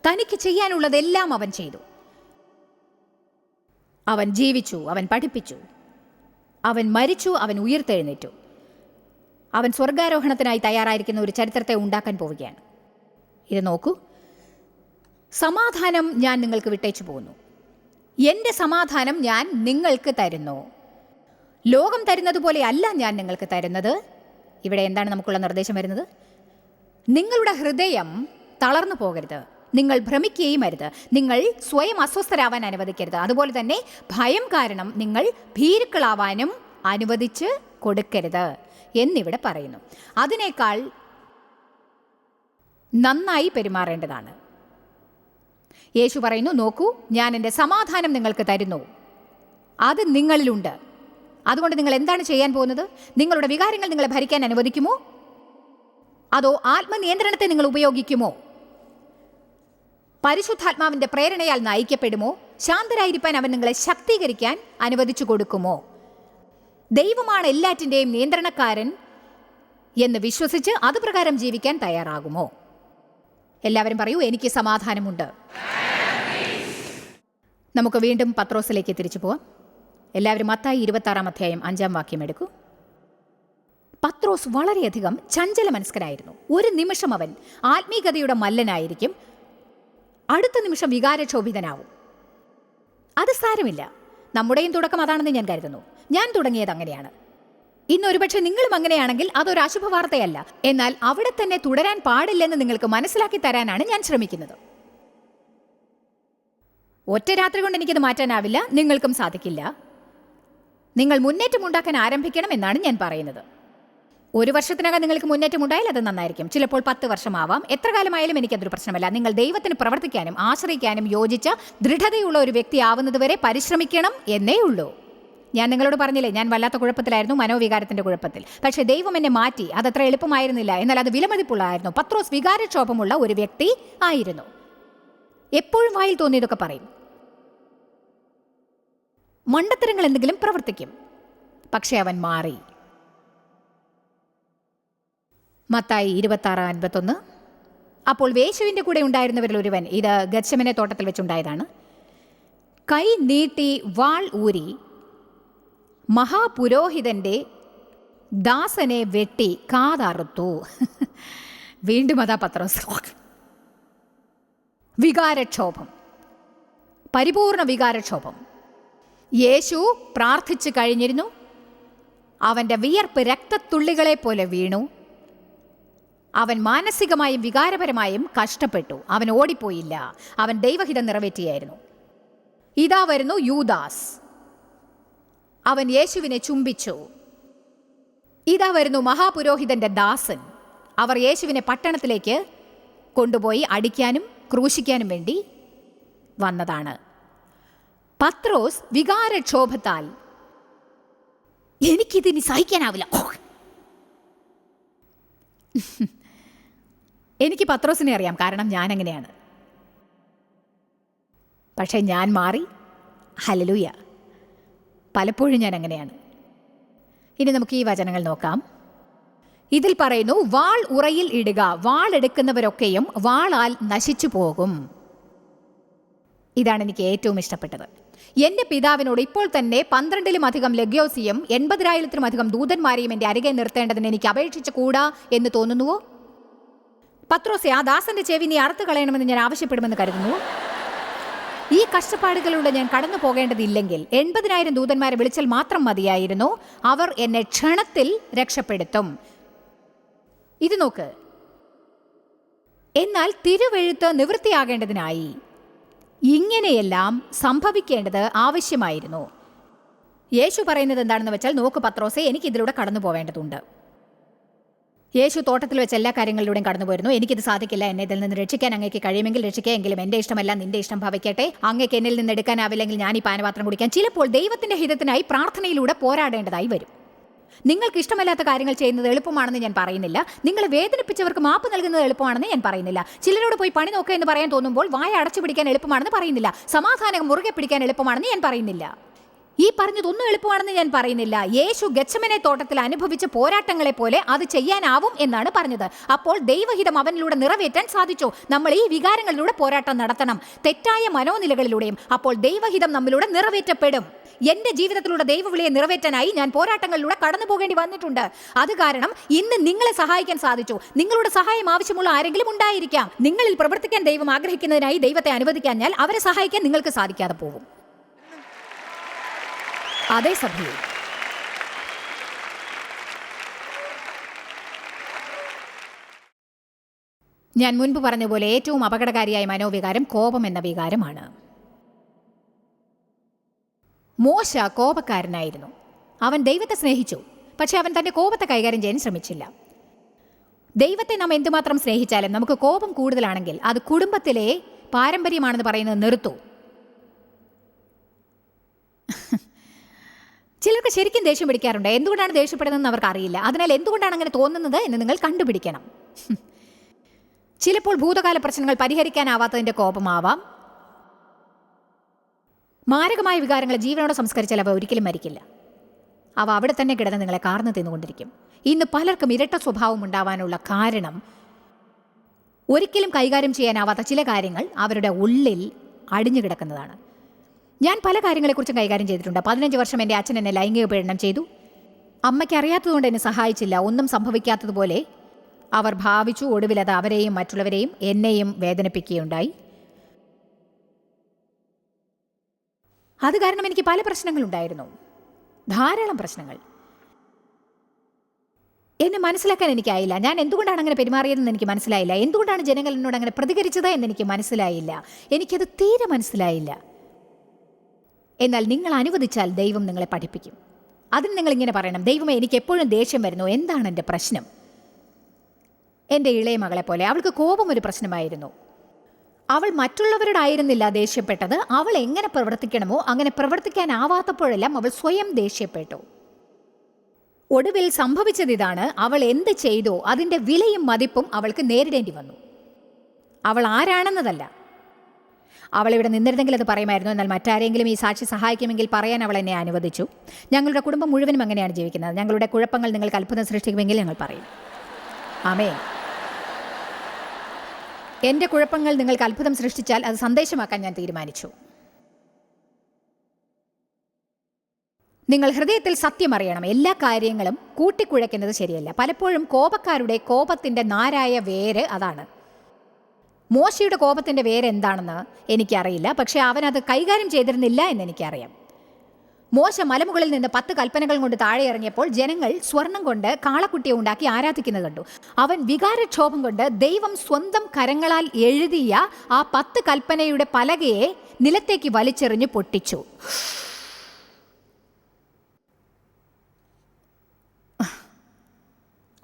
തനിക്ക് ചെയ്യാനുള്ളതെല്ലാം അവൻ ചെയ്തു. അവൻ ജീവിച്ചു അവൻ പഠിപ്പിച്ചു. അവൻ മരിച്ചു അവൻ ഉയർത്തെഴുന്നേറ്റു. അവൻ സ്വർഗാരോഹണത്തിനായി തയ്യാറായിരിക്കുന്ന ഒരു ചരിത്രത്തെ ഉണ്ടാക്കാൻ പോവുകയാണ്. ഇത് നോക്കൂ. സമാധാനം ഞാൻ നിങ്ങൾക്ക് വിട്ടേച്ചു പോകുന്നു. എന്റെ സമാധാനം ഞാൻ നിങ്ങൾക്ക് തരുന്നു. ലോകം തരുന്നത് പോലെ അല്ല ഞാൻ നിങ്ങൾക്ക് തരുന്നത്. ഇവിടെ എന്താണ് നമുക്കുള്ള നിർദ്ദേശം വരുന്നത്? നിങ്ങളുടെ ഹൃദയം തളർന്നു പോകരുത്. നിങ്ങൾ ഭ്രമിക്കുകയും അരുത് നിങ്ങൾ സ്വയം അസ്വസ്ഥരാവാൻ അനുവദിക്കരുത്. അതുപോലെ തന്നെ ഭയം കാരണം നിങ്ങൾ ഭീരുക്കളാവാനും അനുവദിച്ച് കൊടുക്കരുത് എന്നിവിടെ പറയുന്നു. അതിനേക്കാൾ നന്നായി പെരുമാറേണ്ടതാണ്. യേശു പറയുന്നു നോക്കൂ ഞാൻ എന്റെ സമാധാനം നിങ്ങൾക്ക് തരുന്നു. അത് നിങ്ങളിലുണ്ട്. അതുകൊണ്ട് നിങ്ങൾ എന്താണ് ചെയ്യാൻ പോകുന്നത്? നിങ്ങളുടെ വികാരങ്ങൾ നിങ്ങളെ ഭരിക്കാൻ അനുവദിക്കുമോ? അതോ ആത്മനിയന്ത്രണത്തെ നിങ്ങൾ ഉപയോഗിക്കുമോ? പരിശുദ്ധാത്മാവിന്റെ പ്രേരണയാൽ നയിക്കപ്പെടുമോ? ശാന്തരായിരിക്കാൻ അവൻ നിങ്ങളെ ശക്തീകരിക്കാൻ അനുവദിച്ചു കൊടുക്കുമോ? ദൈവമാണ് എല്ലാറ്റിന്റെയും നിയന്ത്രണക്കാരൻ എന്ന് വിശ്വസിച്ച് അതുപ്രകാരം ജീവിക്കാൻ തയ്യാറാകുമോ? എല്ലാവരും പറയൂ എനിക്ക് സമാധാനമുണ്ട്. നമുക്ക് വീണ്ടും പത്രോസിലേക്ക് തിരിച്ചു പോവാം. എല്ലാവരും മത്തായി ഇരുപത്താറാം അധ്യായം അഞ്ചാം വാക്യം എടുക്കൂ. പത്രോസ് വളരെയധികം ചഞ്ചല മനസ്കനായിരുന്നു ഒരു നിമിഷം അവൻ ആത്മീകതയുടെ മല്ലനായിരിക്കും. അടുത്ത നിമിഷം വികാരക്ഷോഭിതനാവും. അത് സാരമില്ല. നമ്മുടെയും തുടക്കം അതാണെന്ന് ഞാൻ കരുതുന്നു. ഞാൻ തുടങ്ങിയത് അങ്ങനെയാണ്. ഇന്ന് ഒരുപക്ഷെ നിങ്ങളും അങ്ങനെയാണെങ്കിൽ അതൊരു അശുഭ വാർത്തയല്ല എന്നാൽ അവിടെ തന്നെ തുടരാൻ പാടില്ലെന്ന് നിങ്ങൾക്ക് മനസ്സിലാക്കി തരാനാണ് ഞാൻ ശ്രമിക്കുന്നത്. ഒറ്റ രാത്രി കൊണ്ട് എനിക്കത് മാറ്റാനാവില്ല. നിങ്ങൾക്കും സാധിക്കില്ല. നിങ്ങൾ മുന്നേറ്റം ഉണ്ടാക്കാൻ ആരംഭിക്കണം എന്നാണ് ഞാൻ പറയുന്നത്. ഒരു വർഷത്തിനകം നിങ്ങൾക്ക് മുന്നേറ്റം ഉണ്ടായാൽ അത് നന്നായിരിക്കും. ചിലപ്പോൾ പത്ത് വർഷമാവാം. എത്ര കാലമായാലും എനിക്ക് അതൊരു പ്രശ്നമല്ല. നിങ്ങൾ ദൈവത്തിന് പ്രവർത്തിക്കാനും ആശ്രയിക്കാനും യോജിച്ച ദൃഢതയുള്ള ഒരു വ്യക്തിയാവുന്നതുവരെ പരിശ്രമിക്കണം എന്നേ ഉള്ളൂ. ഞാൻ നിങ്ങളോട് പറഞ്ഞില്ലേ ഞാൻ വല്ലാത്ത കുഴപ്പത്തിലായിരുന്നു മനോവികാരത്തിന്റെ കുഴപ്പത്തിൽ. പക്ഷേ ദൈവം എന്നെ മാറ്റി. അതത്ര എളുപ്പമായിരുന്നില്ല. എന്നാൽ അത് വിലമതിപ്പുള്ളതായിരുന്നു. പത്രോസ് വികാരക്ഷോഭമുള്ള ഒരു വ്യക്തി ആയിരുന്നു. എപ്പോഴും വായിൽ തോന്നിയതൊക്കെ പറയും. മണ്ടത്തരങ്ങൾ എന്തെങ്കിലും പ്രവർത്തിക്കും. പക്ഷേ അവൻ മാറി. മത്തായി ഇരുപത്താറ് അൻപത്തൊന്ന്. അപ്പോൾ വേശുവിന്റെ കൂടെ ഉണ്ടായിരുന്നവരിൽ ഒരുവൻ ഇത് ഗച്ചമനെ തോട്ടത്തിൽ വെച്ചുണ്ടായതാണ്. കൈ നീട്ടി വാൾ ഊരി മഹാപുരോഹിതന്റെ ദാസനെ വെട്ടി കാതറുത്തു. വീണ്ടും അതാ പത്രം വികാരക്ഷോഭം. പരിപൂർണ വികാരക്ഷോഭം. യേശു പ്രാർത്ഥിച്ചു കഴിഞ്ഞിരുന്നു. അവന്റെ വിയർപ്പ് രക്തത്തുള്ളികളെ പോലെ വീണു. അവൻ മാനസികമായും വികാരപരമായും കഷ്ടപ്പെട്ടു. അവൻ ഓടിപ്പോയില്ല. അവൻ ദൈവഹിതം നിറവേറ്റിയായിരുന്നു. ഇതാ വരുന്നു യൂദാസ്. അവൻ യേശുവിനെ ചുംബിച്ചു. ഇതാ വരുന്നു മഹാപുരോഹിതന്റെ ദാസൻ. അവർ യേശുവിനെ പട്ടണത്തിലേക്ക് കൊണ്ടുപോയി അടിക്കാനും ക്രൂശിക്കാനും വേണ്ടി വന്നതാണ്. പത്രോസ് വികാരക്ഷോഭത്താൽ എനിക്കിതിനി സഹിക്കാനാവില്ല! എനിക്ക് പത്രോസിനെ അറിയാം. കാരണം ഞാൻ അങ്ങനെയാണ് പക്ഷേ ഞാൻ മാറി. ഹലലൂയ പലപ്പോഴും ഞാൻ അങ്ങനെയാണ് ഇനി നമുക്ക് ഈ വചനങ്ങൾ നോക്കാം. ഇതിൽ പറയുന്നു വാൾ ഉറയിൽ ഇടുക വാൾ എടുക്കുന്നവരൊക്കെയും വാളാൽ നശിച്ചു പോകും. ഇതാണ് എനിക്ക് ഏറ്റവും ഇഷ്ടപ്പെട്ടത്. എന്റെ പിതാവിനോട് ഇപ്പോൾ തന്നെ പന്ത്രണ്ടിലും അധികം ലഗ്യോസിയും എൺപതിനായിരത്തിലും അധികം ദൂതന്മാരെയും എന്റെ അരികെ നിർത്തേണ്ടതിന് എനിക്ക് അപേക്ഷിച്ചു കൂടാ എന്ന് തോന്നുന്നുവോ? പത്രോസെ ആ ദാസന്റെ ചെവി നീ അറുത്ത് കളയണമെന്ന് ഞാൻ ആവശ്യപ്പെടുമെന്ന് കരുതുന്നു. ഈ കഷ്ടപ്പാടുകളിലൂടെ ഞാൻ കടന്നു പോകേണ്ടതില്ലെങ്കിൽ എൺപതിനായിരം ദൂതന്മാരെ വിളിച്ചാൽ മാത്രം മതിയായിരുന്നു. അവർ എന്നെ ക്ഷണത്തിൽ രക്ഷപ്പെടുത്തും. ഇത് നോക്ക്. എന്നാൽ തിരുവെഴുത്ത് നിവൃത്തിയാകേണ്ടതിനായി ഇങ്ങനെയെല്ലാം സംഭവിക്കേണ്ടത് ആവശ്യമായിരുന്നു. യേശു പറയുന്നത് എന്താണെന്ന് വെച്ചാൽ നോക്ക് പത്രോസെ എനിക്ക് ഇതിലൂടെ കടന്നു പോവേണ്ടതുണ്ട്. യേശു തോട്ടത്തിൽ വെച്ച് എല്ലാ കാര്യങ്ങളിലൂടെയും കടന്നു പോയിരുന്നു എനിക്കിത് സാധിക്കില്ല. എന്നെ ഇതിൽ നിന്ന് രക്ഷിക്കാൻ അങ്ങേക്ക് കഴിയുമെങ്കിൽ രക്ഷിക്കുകയെങ്കിലും എന്റെ ഇഷ്ടമല്ല നിന്റെ ഇഷ്ടം ഭവിക്കട്ടെ. അങ്ങേക്ക് എന്നിൽ നിന്ന് എടുക്കാനാവില്ലെങ്കിൽ ഞാൻ ഈ പാനപാത്രം കുടിക്കാൻ ചിലപ്പോൾ ദൈവത്തിന്റെ ഹിതത്തിനായി പ്രാർത്ഥനയിലൂടെ പോരാടേണ്ടതായി വരും. നിങ്ങൾക്ക് ഇഷ്ടമല്ലാത്ത കാര്യങ്ങൾ ചെയ്യുന്നത് എളുപ്പമാണെന്ന് ഞാൻ പറയുന്നില്ല. നിങ്ങളെ വേദനിപ്പിച്ചവർക്ക് മാപ്പ് നൽകുന്നത് എളുപ്പമാണെന്ന് ഞാൻ പറയുന്നില്ല. ചിലരോട് പോയി പണി നോക്കുക എന്ന് പറയാൻ തോന്നുമ്പോൾ വായ അടച്ചു പിടിക്കാൻ എളുപ്പമാണെന്ന് പറയുന്നില്ല. സമാധാനം മുറുകെ പിടിക്കാൻ എളുപ്പമാണെന്ന് ഞാൻ പറയുന്നില്ല. ഈ പറഞ്ഞതൊന്നും എളുപ്പമാണെന്ന് ഞാൻ പറയുന്നില്ല. യേശു ഗച്ചമനെ തോട്ടത്തിൽ അനുഭവിച്ച പോരാട്ടങ്ങളെ പോലെ അത് ചെയ്യാനാവും എന്നാണ് പറഞ്ഞത്. അപ്പോൾ ദൈവഹിതം അവനിലൂടെ നിറവേറ്റാൻ സാധിച്ചു. നമ്മൾ ഈ വികാരങ്ങളിലൂടെ പോരാട്ടം നടത്തണം. തെറ്റായ മനോനിലകളിലൂടെയും അപ്പോൾ ദൈവഹിതം നമ്മളിലൂടെ നിറവേറ്റപ്പെടും. എന്റെ ജീവിതത്തിലൂടെ ദൈവവിളിയെ നിറവേറ്റാനായി ഞാൻ പോരാട്ടങ്ങളിലൂടെ കടന്നു പോകേണ്ടി വന്നിട്ടുണ്ട്. അത് കാരണം ഇന്ന് നിങ്ങളെ സഹായിക്കാൻ സാധിച്ചു. നിങ്ങളുടെ സഹായം ആവശ്യമുള്ള ആരെങ്കിലും ഉണ്ടായിരിക്കാം. നിങ്ങളിൽ പ്രവർത്തിക്കാൻ ദൈവം ആഗ്രഹിക്കുന്നതിനായി ദൈവത്തെ അനുവദിക്കാഞ്ഞാൽ അവരെ സഹായിക്കാൻ നിങ്ങൾക്ക് സാധിക്കാതെ പോകും. അതേ സഭയിൽ ഞാൻ മുൻപ് പറഞ്ഞ പോലെ ഏറ്റവും അപകടകാരിയായ മനോവികാരം കോപം എന്ന വികാരമാണ്. മോശ കോപക്കാരനായിരുന്നു. അവൻ ദൈവത്തെ സ്നേഹിച്ചു. പക്ഷെ അവൻ തന്റെ കോപത്തെ കൈകാര്യം ചെയ്യാൻ ശ്രമിച്ചില്ല. ദൈവത്തെ നാം എന്തുമാത്രം സ്നേഹിച്ചാലും നമുക്ക് കോപം കൂടുതലാണെങ്കിൽ അത് കുടുംബത്തിലെ പാരമ്പര്യമാണെന്ന് പറയുന്നത് നിർത്തു. ചിലർക്ക് ശരിക്കും ദേഷ്യം പിടിക്കാറുണ്ട്. എന്തുകൊണ്ടാണ് ദേഷ്യപ്പെടുന്നതെന്ന് അവർക്ക് അറിയില്ല അതിനാൽ എന്തുകൊണ്ടാണ് അങ്ങനെ തോന്നുന്നത് എന്ന് നിങ്ങൾ കണ്ടുപിടിക്കണം. ചിലപ്പോൾ ഭൂതകാല പ്രശ്നങ്ങൾ പരിഹരിക്കാനാവാത്തതിന്റെ കോപമാവാം. മാരകമായ വികാരങ്ങളെ ജീവനോടെ സംസ്കരിച്ചാൽ അവ ഒരിക്കലും മരിക്കില്ല. അവ അവിടെ തന്നെ കിടന്ന് നിങ്ങളെ കാർന്നു തിന്നുകൊണ്ടിരിക്കും. ഇന്ന് പലർക്കും ഇരട്ട സ്വഭാവം ഉണ്ടാവാനുള്ള കാരണം ഒരിക്കലും കൈകാര്യം ചെയ്യാനാവാത്ത ചില കാര്യങ്ങൾ അവരുടെ ഉള്ളിൽ അടിഞ്ഞു കിടക്കുന്നതാണ്. ഞാൻ പല കാര്യങ്ങളെക്കുറിച്ചും കൈകാര്യം ചെയ്തിട്ടുണ്ട്. പതിനഞ്ച് വർഷം എന്റെ അച്ഛൻ എന്നെ ലൈംഗിക പീഡനം ചെയ്തു. അമ്മയ്ക്ക് അറിയാത്തതുകൊണ്ട് എന്നെ സഹായിച്ചില്ല. ഒന്നും സംഭവിക്കാത്തതുപോലെ അവർ ഭാവിച്ചു ഒടുവിൽ അവരെയും മറ്റുള്ളവരെയും എന്നെയും വേദനിപ്പിക്കുകയുണ്ടായി. അത് കാരണം എനിക്ക് പല പ്രശ്നങ്ങളുണ്ടായിരുന്നു. ധാരാളം പ്രശ്നങ്ങൾ. എന്നെ മനസ്സിലാക്കാൻ എനിക്കായില്ല ഞാൻ എന്തുകൊണ്ടാണ് അങ്ങനെ പെരുമാറിയതെന്ന് എനിക്ക് മനസ്സിലായില്ല. എന്തുകൊണ്ടാണ് ജനങ്ങൾ എന്നോട് അങ്ങനെ പ്രതികരിച്ചത് എന്ന് എനിക്ക് മനസ്സിലായില്ല. എനിക്കത് തീരെ മനസ്സിലായില്ല. എന്നാൽ നിങ്ങൾ അനുവദിച്ചാൽ ദൈവം നിങ്ങളെ പഠിപ്പിക്കും. അതിന് നിങ്ങൾ ഇങ്ങനെ പറയണം ദൈവമേ എനിക്ക് എപ്പോഴും ദേഷ്യം വരുന്നു. എന്താണ് എന്റെ പ്രശ്നം? എന്റെ ഇളയ മകളെ പോലെ അവൾക്ക് കോപം ഒരു പ്രശ്നമായിരുന്നു. അവൾ മറ്റുള്ളവരോടായിരുന്നില്ല ദേഷ്യപ്പെട്ടത്. അവൾ എങ്ങനെ പ്രവർത്തിക്കണമോ അങ്ങനെ പ്രവർത്തിക്കാനാവാത്തപ്പോഴെല്ലാം അവൾ സ്വയം ദേഷ്യപ്പെട്ടു. ഒടുവിൽ സംഭവിച്ചത് ഇതാണ്. അവൾ എന്ത് ചെയ്തോ അതിന്റെ വിലയും മതിപ്പും അവൾക്ക് നേരിടേണ്ടി വന്നു. അവൾ ആരാണെന്നതല്ല. അവൾ ഇവിടെ നിന്നിരുന്നെങ്കിൽ അത് പറയുമായിരുന്നു. എന്നാൽ മറ്റാരെങ്കിലും ഈ സാക്ഷി സഹായിക്കുമെങ്കിൽ പറയാൻ അവൾ എന്നെ അനുവദിച്ചു. ഞങ്ങളുടെ കുടുംബം മുഴുവനും അങ്ങനെയാണ് ജീവിക്കുന്നത്. ഞങ്ങളുടെ കുഴപ്പങ്ങൾ നിങ്ങൾക്ക് അത്ഭുതം സൃഷ്ടിക്കുമെങ്കിൽ ഞങ്ങൾ പറയും. ആമേ എന്റെ കുഴപ്പങ്ങൾ നിങ്ങൾക്ക് അത്ഭുതം സൃഷ്ടിച്ചാൽ അത് സന്ദേശമാക്കാൻ ഞാൻ തീരുമാനിച്ചു. നിങ്ങൾ ഹൃദയത്തിൽ സത്യം അറിയണം. എല്ലാ കാര്യങ്ങളും കൂട്ടിക്കുഴയ്ക്കുന്നത് ശരിയല്ല. പലപ്പോഴും കോപക്കാരുടെ കോപത്തിന്റെ നാരായ വേര് അതാണ്. മോശയുടെ കോപത്തിന്റെ വേരെന്താണെന്ന് എനിക്കറിയില്ല. പക്ഷേ അവൻ അത് കൈകാര്യം ചെയ്തിരുന്നില്ല എന്ന് എനിക്കറിയാം. മോശ മലമുകളിൽ നിന്ന് പത്ത് കൽപ്പനകൾ കൊണ്ട് താഴെ ഇറങ്ങിയപ്പോൾ ജനങ്ങൾ സ്വർണം കൊണ്ട് കാളക്കുട്ടിയെ ഉണ്ടാക്കി ആരാധിക്കുന്നത് കണ്ടു. അവൻ വികാരക്ഷോഭം കൊണ്ട് ദൈവം സ്വന്തം കരങ്ങളാൽ എഴുതിയ ആ പത്ത് കൽപ്പനയുടെ പലകയെ നിലത്തേക്ക് വലിച്ചെറിഞ്ഞ് പൊട്ടിച്ചു.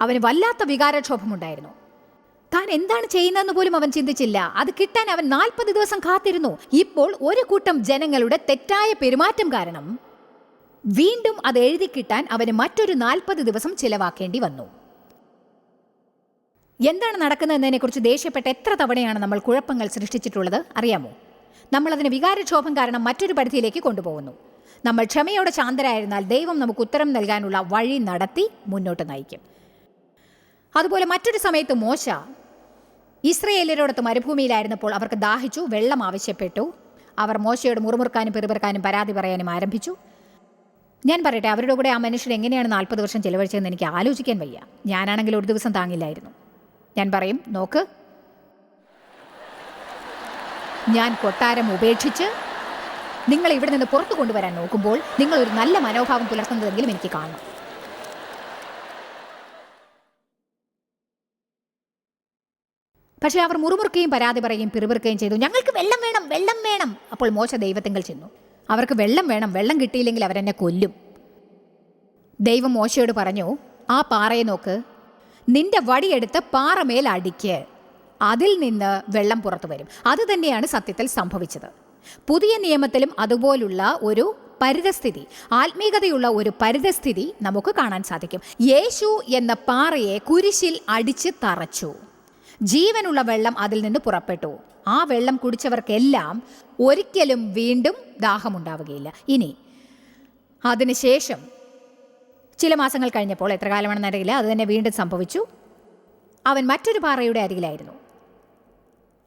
അവന് വല്ലാത്ത വികാരക്ഷോഭമുണ്ടായിരുന്നു. താൻ എന്താണ് ചെയ്യുന്നതെന്ന് പോലും അവൻ ചിന്തിച്ചില്ല. അത് കിട്ടാൻ അവൻ നാൽപ്പത് ദിവസം കാത്തിരുന്നു. ഇപ്പോൾ ഒരു കൂട്ടം ജനങ്ങളുടെ തെറ്റായ പെരുമാറ്റം കാരണം വീണ്ടും അത് എഴുതി കിട്ടാൻ അവന് മറ്റൊരു നാൽപ്പത് ദിവസം ചിലവാക്കേണ്ടി വന്നു. എന്താണ് നടക്കുന്നതെന്നതിനെക്കുറിച്ച് ദേഷ്യപ്പെട്ട എത്ര തവണയാണ് നമ്മൾ കുഴപ്പങ്ങൾ സൃഷ്ടിച്ചിട്ടുള്ളത് അറിയാമോ? നമ്മൾ അതിന് വികാരക്ഷോഭം കാരണം മറ്റൊരു പരിധിയിലേക്ക് കൊണ്ടുപോകുന്നു. നമ്മൾ ക്ഷമയോടെ ശാന്തരായിരുന്നാൽ ദൈവം നമുക്ക് ഉത്തരം നൽകാനുള്ള വഴി നടത്തി മുന്നോട്ട് നയിക്കും. അതുപോലെ മറ്റൊരു സമയത്ത് മോശ ഇസ്രയേലരോടൊത്ത് മരുഭൂമിയിലായിരുന്നപ്പോൾ അവർക്ക് ദാഹിച്ചു വെള്ളം ആവശ്യപ്പെട്ടു. അവർ മോശയോട് മുറുമുറുക്കാനും പെറുപെറുക്കാനും പരാതി പറയാനും ആരംഭിച്ചു. ഞാൻ പറയട്ടെ അവരുടെ കൂടെ ആ മനുഷ്യൻ എങ്ങനെയാണ് നാൽപ്പത് വർഷം ചെലവഴിച്ചതെന്ന് എനിക്ക് ആലോചിക്കാൻ വയ്യ. ഞാനാണെങ്കിൽ ഒരു ദിവസം താങ്ങില്ലായിരുന്നു. ഞാൻ പറയും നോക്ക്. ഞാൻ കൊട്ടാരം ഉപേക്ഷിച്ച് നിങ്ങൾ ഇവിടെ നിന്ന് പുറത്തു കൊണ്ടുവരാൻ നോക്കുമ്പോൾ നിങ്ങൾ ഒരു നല്ല മനോഭാവം പുലർത്തുന്നതെങ്കിലും എനിക്ക് കാണണം. പക്ഷേ അവർ മുറുമുറുക്കുകയും പരാതി പറയുകയും പിറുപിറുക്കുകയും ചെയ്തു. ഞങ്ങൾക്ക് വെള്ളം വേണം വെള്ളം വേണം. അപ്പോൾ മോശ ദൈവത്തിങ്കൽ ചെന്നു. അവർക്ക് വെള്ളം വേണം വെള്ളം കിട്ടിയില്ലെങ്കിൽ അവരെന്നെ കൊല്ലും. ദൈവം മോശയോട് പറഞ്ഞു ആ പാറയെ നോക്ക്. നിന്റെ വടിയെടുത്ത് പാറമേൽ അടിക്ക്. അതിൽ നിന്ന് വെള്ളം പുറത്തു വരും. അത് തന്നെയാണ് സത്യത്തിൽ സംഭവിച്ചത്. പുതിയ നിയമത്തിലും അതുപോലുള്ള ഒരു പരിതസ്ഥിതി ആത്മീകതയുള്ള ഒരു പരിതസ്ഥിതി നമുക്ക് കാണാൻ സാധിക്കും. യേശു എന്ന പാറയെ കുരിശിൽ അടിച്ച് തറച്ചു. ജീവനുള്ള വെള്ളം അതിൽ നിന്ന് പുറപ്പെട്ടു. ആ വെള്ളം കുടിച്ചവർക്കെല്ലാം ഒരിക്കലും വീണ്ടും ദാഹമുണ്ടാവുകയില്ല. ഇനി അതിനുശേഷം ചില മാസങ്ങൾ കഴിഞ്ഞപ്പോൾ എത്ര കാലമാണെന്ന് അറിയില്ല അത് തന്നെ വീണ്ടും സംഭവിച്ചു. അവൻ മറ്റൊരു പാറയുടെ അരികിലായിരുന്നു.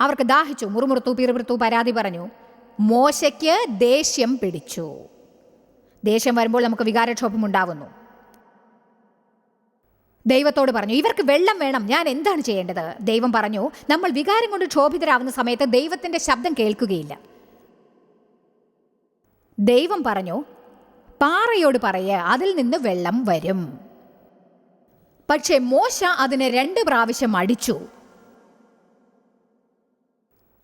അവർക്ക് ദാഹിച്ചു മുറുമുറുത്തു പിറുപിറുത്തു പരാതി പറഞ്ഞു മോശയ്ക്ക് ദേഷ്യം പിടിച്ചു. ദേഷ്യം വരുമ്പോൾ നമുക്ക് വികാരക്ഷോഭം ഉണ്ടാകുന്നു ദൈവത്തോട് പറഞ്ഞു ഇവർക്ക് വെള്ളം വേണം ഞാൻ എന്താണ് ചെയ്യേണ്ടത്? ദൈവം പറഞ്ഞു നമ്മൾ വികാരം കൊണ്ട് ക്ഷോഭിതരാവുന്ന സമയത്ത് ദൈവത്തിന്റെ ശബ്ദം കേൾക്കുകയില്ല. ദൈവം പറഞ്ഞു പാറയോട് പറയ അതിൽ നിന്ന് വെള്ളം വരും. പക്ഷേ മോശ അതിനെ രണ്ട് പ്രാവശ്യം അടിച്ചു.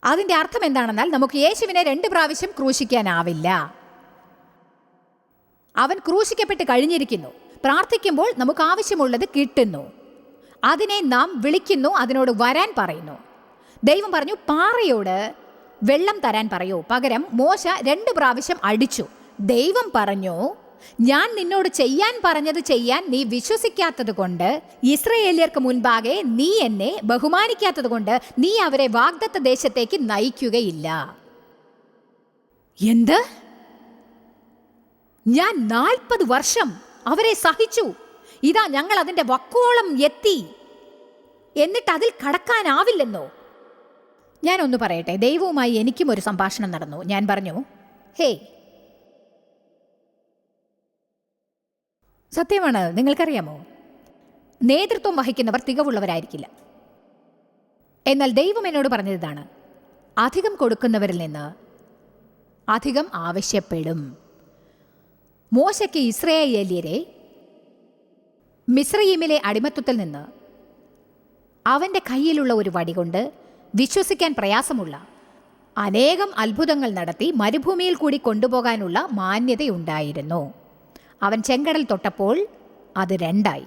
അതിന്റെ അർത്ഥം എന്താണെന്നാൽ നമുക്ക് യേശുവിനെ രണ്ട് പ്രാവശ്യം ക്രൂശിക്കാനാവില്ല. അവൻ ക്രൂശിക്കപ്പെട്ട് കഴിഞ്ഞിരിക്കുന്നു. പ്രാർത്ഥിക്കുമ്പോൾ നമുക്ക് ആവശ്യമുള്ളത് കിട്ടുന്നു. അതിനെ നാം വിളിക്കുന്നു അതിനോട് വരാൻ പറയുന്നു. ദൈവം പറഞ്ഞു പാറയോട് വെള്ളം തരാൻ പറയൂ. പകരം മോശ രണ്ട് പ്രാവശ്യം അടിച്ചു. ദൈവം പറഞ്ഞു ഞാൻ നിന്നോട് ചെയ്യാൻ പറഞ്ഞത് ചെയ്യാൻ നീ വിശ്വസിക്കാത്തത് കൊണ്ട് ഇസ്രയേലിയർക്ക് മുൻപാകെ നീ എന്നെ ബഹുമാനിക്കാത്തത് കൊണ്ട് നീ അവരെ വാഗ്ദത്ത ദേശത്തേക്ക് നയിക്കുകയില്ല. എന്ത്? ഞാൻ നാൽപ്പത് വർഷം അവരെ സഹിച്ചു. ഇതാ ഞങ്ങൾ അതിന്റെ വക്കോളം എത്തി. എന്നിട്ട് അതിൽ കടക്കാനാവില്ലെന്നോ? ഞാനൊന്ന് പറയട്ടെ ദൈവവുമായി എനിക്കും ഒരു സംഭാഷണം നടന്നു. ഞാൻ പറഞ്ഞു ഹേ സത്യമാണ് നിങ്ങൾക്കറിയാമോ? നേതൃത്വം വഹിക്കുന്നവർ തികവുള്ളവരായിരിക്കില്ല. എന്നാൽ ദൈവം എന്നോട് പറഞ്ഞത് ഇതാണ് അധികം കൊടുക്കുന്നവരിൽ നിന്ന് അധികം ആവശ്യപ്പെടും. മോശയ്ക്ക് ഇസ്രയേലിയരെ മിശ്രയീമിലെ അടിമത്വത്തിൽ നിന്ന് അവന്റെ കയ്യിലുള്ള ഒരു വടി കൊണ്ട് വിശ്വസിക്കാൻ പ്രയാസമുള്ള അനേകം അത്ഭുതങ്ങൾ നടത്തി മരുഭൂമിയിൽ കൂടി കൊണ്ടുപോകാനുള്ള മാന്യതയുണ്ടായിരുന്നു. അവൻ ചെങ്കടൽ തൊട്ടപ്പോൾ അത് രണ്ടായി.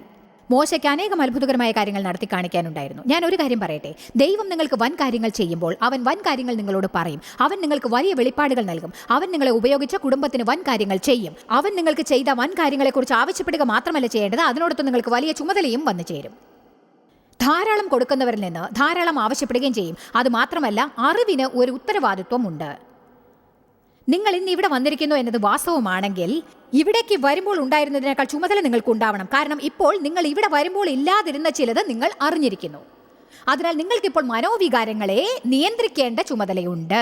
മോശയ്ക്ക് അനേകം അത്ഭുതകരമായ കാര്യങ്ങൾ നടത്തി കാണിക്കാനുണ്ടായിരുന്നു. ഞാൻ ഒരു കാര്യം പറയട്ടെ. ദൈവം നിങ്ങൾക്ക് വൻ കാര്യങ്ങൾ ചെയ്യുമ്പോൾ അവൻ വൻ കാര്യങ്ങൾ നിങ്ങളോട് പറയും. അവൻ നിങ്ങൾക്ക് വലിയ വെളിപ്പാടുകൾ നൽകും. അവൻ നിങ്ങളെ ഉപയോഗിച്ച കുടുംബത്തിന് വൻ കാര്യങ്ങൾ ചെയ്യും. അവൻ നിങ്ങൾക്ക് ചെയ്ത വൻ കാര്യങ്ങളെക്കുറിച്ച് ആവശ്യപ്പെടുക മാത്രമല്ല ചെയ്യേണ്ടത് അതിനോടൊപ്പം നിങ്ങൾക്ക് വലിയ ചുമതലയും വന്നു ചേരും. ധാരാളം കൊടുക്കുന്നവരിൽ നിന്ന് ധാരാളം ആവശ്യപ്പെടുകയും ചെയ്യും. അത് മാത്രമല്ല അറിവിന് ഒരു ഉത്തരവാദിത്വമുണ്ട്. നിങ്ങൾ ഇന്ന് ഇവിടെ വന്നിരിക്കുന്നു എന്നത് വാസ്തവമാണെങ്കിൽ ഇവിടേക്ക് വരുമ്പോൾ ഉണ്ടായിരുന്നതിനേക്കാൾ ചുമതല നിങ്ങൾക്ക് ഉണ്ടാവണം. കാരണം ഇപ്പോൾ നിങ്ങൾ ഇവിടെ വരുമ്പോൾ ഇല്ലാതിരുന്ന ചിലത് നിങ്ങൾ അറിഞ്ഞിരിക്കുന്നു. അതിനാൽ നിങ്ങൾക്കിപ്പോൾ മനോവികാരങ്ങളെ നിയന്ത്രിക്കേണ്ട ചുമതലയുണ്ട്.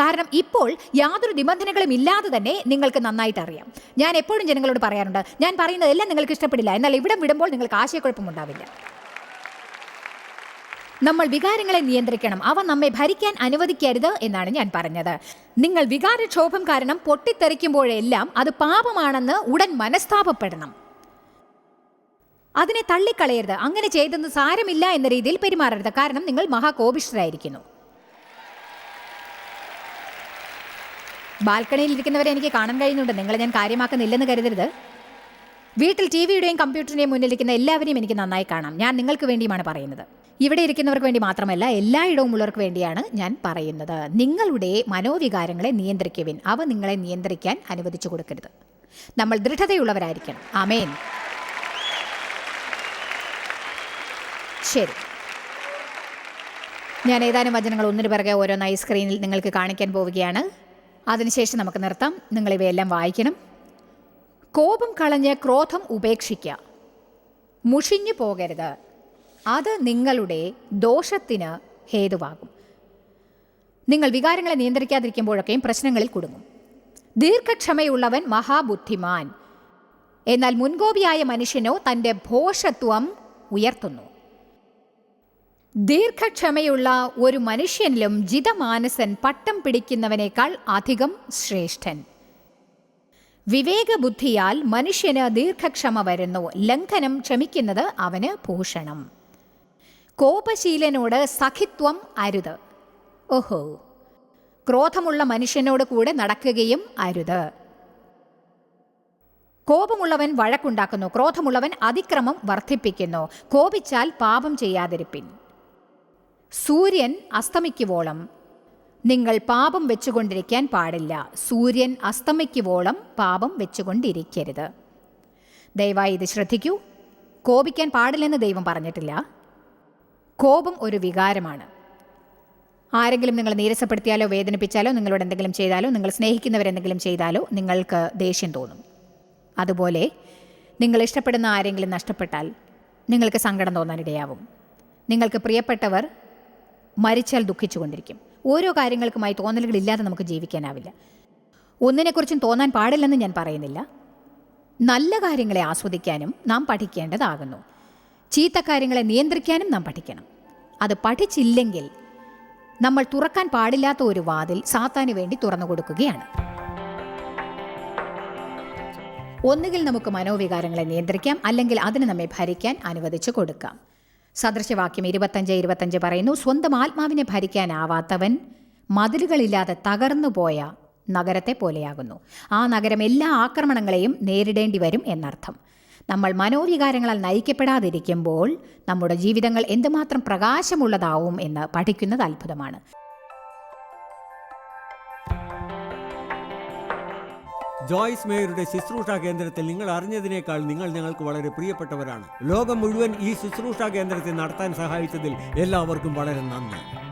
കാരണം ഇപ്പോൾ യാതൊരു നിബന്ധനകളും ഇല്ലാതെ തന്നെ നിങ്ങൾക്ക് നന്നായിട്ട് അറിയാം. ഞാൻ എപ്പോഴും ജനങ്ങളോട് പറയാറുണ്ട് ഞാൻ പറയുന്നതെല്ലാം നിങ്ങൾക്ക് ഇഷ്ടപ്പെടില്ല. എന്നാൽ ഇവിടെ വിടുമ്പോൾ നിങ്ങൾക്ക് ആശയക്കുഴപ്പമുണ്ടാവില്ല. നമ്മൾ വികാരങ്ങളെ നിയന്ത്രിക്കണം. അവ നമ്മെ ഭരിക്കാൻ അനുവദിക്കരുത് എന്നാണ് ഞാൻ പറഞ്ഞത്. നിങ്ങൾ വികാരക്ഷോഭം കാരണം പൊട്ടിത്തെറിക്കുമ്പോഴെല്ലാം അത് പാപമാണെന്ന് ഉടൻ മനസ്താപപ്പെടണം. അതിനെ തള്ളിക്കളയരുത്. അങ്ങനെ ചെയ്തെന്ന് സാരമില്ല എന്ന രീതിയിൽ പെരുമാറരുത്. കാരണം നിങ്ങൾ മഹാകോപിഷ്ഠരായിരിക്കുന്നു. ബാൽക്കണിയിൽ ഇരിക്കുന്നവരെ എനിക്ക് കാണാൻ കഴിയുന്നുണ്ട്. നിങ്ങളെ ഞാൻ കാര്യമാക്കുന്നില്ലെന്ന് കരുതരുത്. വീട്ടിൽ ടി വിയുടെയും കമ്പ്യൂട്ടറിന്റെയും മുന്നിലിരിക്കുന്ന എല്ലാവരെയും എനിക്ക് നന്നായി കാണാം. ഞാൻ നിങ്ങൾക്ക് വേണ്ടിയുമാണ് പറയുന്നത്. ഇവിടെ ഇരിക്കുന്നവർക്ക് വേണ്ടി മാത്രമല്ല എല്ലായിടവും ഉള്ളവർക്ക് വേണ്ടിയാണ് ഞാൻ പറയുന്നത്. നിങ്ങളുടെ മനോവികാരങ്ങളെ നിയന്ത്രിക്കുവിൻ. അവ നിങ്ങളെ നിയന്ത്രിക്കാൻ അനുവദിച്ചു കൊടുക്കരുത്. നമ്മൾ ദൃഢതയുള്ളവരായിരിക്കണം. അമേൻ ശരി. ഞാൻ ഏതാനും വചനങ്ങൾ ഒന്നിനു പിറകെ ഓരോന്നായി സ്ക്രീനിൽ നിങ്ങൾക്ക് കാണിക്കാൻ പോവുകയാണ്. അതിനുശേഷം നമുക്ക് നിർത്താം. നിങ്ങൾ ഇവയെല്ലാം വായിക്കണം. കോപം കളഞ്ഞ് ക്രോധം ഉപേക്ഷിക്കുക. മുഷിഞ്ഞു പോകരുത്. അത് നിങ്ങളുടെ ദോഷത്തിന് ഹേതുവാകും. നിങ്ങൾ വികാരങ്ങളെ നിയന്ത്രിക്കാതിരിക്കുമ്പോഴൊക്കെയും പ്രശ്നങ്ങളിൽ കുടുങ്ങും. ദീർഘക്ഷമയുള്ളവൻ മഹാബുദ്ധിമാൻ. എന്നാൽ മുൻകോപിയായ മനുഷ്യനോ തന്റെ ഭോഷത്വം ഉയർത്തുന്നു. ദീർഘക്ഷമയുള്ള ഒരു മനുഷ്യനിലും ജിതമാനസൻ പട്ടം പിടിക്കുന്നവനേക്കാൾ അധികം ശ്രേഷ്ഠൻ. വിവേകബുദ്ധിയാൽ മനുഷ്യന് ദീർഘക്ഷമ വരുന്നു. ലംഘനം ക്ഷമിക്കുന്നത് അവന് ഭൂഷണം. കോപശീലനോട് സഖിത്വം അരുത്. ഓഹോ. ക്രോധമുള്ള മനുഷ്യനോട് കൂടെ നടക്കുകയും അരുത്. കോപമുള്ളവൻ വഴക്കുണ്ടാക്കുന്നു. ക്രോധമുള്ളവൻ അതിക്രമം വർദ്ധിപ്പിക്കുന്നു. കോപിച്ചാൽ പാപം ചെയ്യാതിരിപ്പിൻ. സൂര്യൻ അസ്തമിക്കുവോളം നിങ്ങൾ പാപം വെച്ചുകൊണ്ടിരിക്കാൻ പാടില്ല. സൂര്യൻ അസ്തമിക്കുവോളം പാപം വെച്ചുകൊണ്ടിരിക്കരുത്. ദയവായി ഇത് ശ്രദ്ധിക്കൂ. കോപിക്കാൻ പാടില്ലെന്ന് ദൈവം പറഞ്ഞിട്ടില്ല. കോപം ഒരു വികാരമാണ്. ആരെങ്കിലും നിങ്ങൾ നീരസപ്പെടുത്തിയാലോ വേദനിപ്പിച്ചാലോ നിങ്ങളോട് എന്തെങ്കിലും ചെയ്താലോ നിങ്ങൾ സ്നേഹിക്കുന്നവരെന്തെങ്കിലും ചെയ്താലോ നിങ്ങൾക്ക് ദേഷ്യം തോന്നും. അതുപോലെ നിങ്ങൾ ഇഷ്ടപ്പെടുന്ന ആരെങ്കിലും നഷ്ടപ്പെട്ടാൽ നിങ്ങൾക്ക് സങ്കടം തോന്നാനിടയാവും നിങ്ങൾക്ക് പ്രിയപ്പെട്ടവർ മരിച്ചാൽ ദുഃഖിച്ചുകൊണ്ടിരിക്കും. ഓരോ കാര്യങ്ങൾക്കുമായി തോന്നലുകളില്ലാതെ നമുക്ക് ജീവിക്കാനാവില്ല. ഒന്നിനെക്കുറിച്ചും തോന്നാൻ പാടില്ലെന്ന് ഞാൻ പറയുന്നില്ല. നല്ല കാര്യങ്ങളെ ആസ്വദിക്കാനും നാം പഠിക്കേണ്ടതാകുന്നു. ചീത്ത കാര്യങ്ങളെ നിയന്ത്രിക്കാനും നാം പഠിക്കണം. അത് പഠിച്ചില്ലെങ്കിൽ നമ്മൾ തുറക്കാൻ പാടില്ലാത്ത ഒരു വാതിൽ സാത്താന് വേണ്ടി തുറന്നു കൊടുക്കുകയാണ്. ഒന്നുകിൽ നമുക്ക് മനോവികാരങ്ങളെ നിയന്ത്രിക്കാം അല്ലെങ്കിൽ അതിന് നമ്മെ ഭരിക്കാൻ അനുവദിച്ചു കൊടുക്കാം. സദൃശവാക്യം ഇരുപത്തഞ്ച് ഇരുപത്തഞ്ച് പറയുന്നു സ്വന്തം ആത്മാവിനെ ഭരിക്കാനാവാത്തവൻ മതിലുകളില്ലാതെ തകർന്നു പോയ നഗരത്തെ പോലെയാകുന്നു. ആ നഗരം എല്ലാ ആക്രമണങ്ങളെയും നേരിടേണ്ടി വരും എന്നർത്ഥം. നമ്മൾ മനോവികാരങ്ങളാൽ നയിക്കപ്പെടാതിരിക്കുമ്പോൾ നമ്മുടെ ജീവിതങ്ങൾ എന്തുമാത്രം പ്രകാശമുള്ളതാവും എന്ന് പഠിക്കുന്നത് അത്ഭുതമാണ്. ജോയ്സ് മേയറുടെ ശുശ്രൂഷ കേന്ദ്രത്തിൽ നിങ്ങൾ അറിഞ്ഞതിനേക്കാൾ നിങ്ങൾ ഞങ്ങൾക്ക് വളരെ പ്രിയപ്പെട്ടവരാണ്. ലോകം മുഴുവൻ ഈ ശുശ്രൂഷ കേന്ദ്രത്തെ നടത്താൻ സഹായിച്ചതിൽ എല്ലാവർക്കും വളരെ നന്ദി.